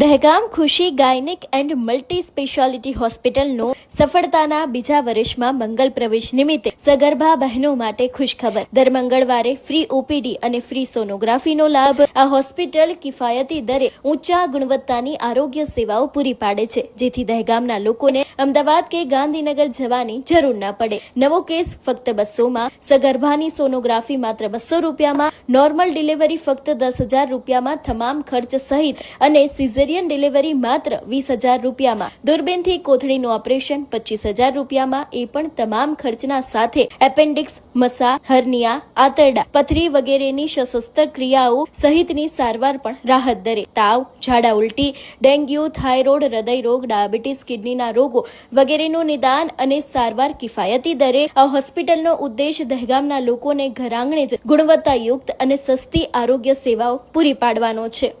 દહેગામ ખુશી gynaec and multi speciality હોસ્પિટલનો સફળતાના બીજા વર્ષમાં મંગલ પ્રવેશ નિમિત્તે સગર્ભા બહેનો માટે ખુશખબર. દર મંગળવારે ફ્રી ઓપીડી અને ફ્રી સોનોગ્રાફીનો લાભ. આ હોસ્પિટલ કિફાયતી દરે ઊંચા ગુણવત્તાની આરોગ્ય સેવાઓ પૂરી પાડે છે, જેથી દહેગામના લોકોને અમદાવાદ કે ગાંધીનગર જવાની જરૂર ન પડે. નવો કેસ ફક્ત બસોમાં, સગર્ભાની સોનોગ્રાફી માત્ર બસો રૂપિયામાં નોર્મલ ડિલિવરી ફક્ત દસ હજાર રૂપિયામાં તમામ ખર્ચ સહિત અને સિઝેરિયન ડિલિવરી માત્ર વીસ હજાર રૂપિયામાં. દૂરબીનથી કોથળીનું ઓપરેશન પચીસ હજાર રૂપિયામાં. એ પણ તમામ ખર્ચના સાથે. એપેન્ડિક્સ, મસા, હર્નિયા, આંતરડા, પથરી વગેરેની સશસ્ત્ર ક્રિયાઓ સહિતની સારવાર પણ રાહત દરે. તાવ, ઝાડા ઉલટી, ડેન્ગ્યુ, થાઇરોઇડ હૃદય રોગ ડાયાબિટીસ, કિડનીના રોગો વગેરેનું નિદાન અને સારવાર કિફાયતી દરે. આ હોસ્પિટલનો ઉદ્દેશ દહેગામના લોકોને ઘર આંગણે જ ગુણવત્તાયુક્ત અને સસ્તી આરોગ્ય સેવાઓ પૂરી પાડવાનો છે.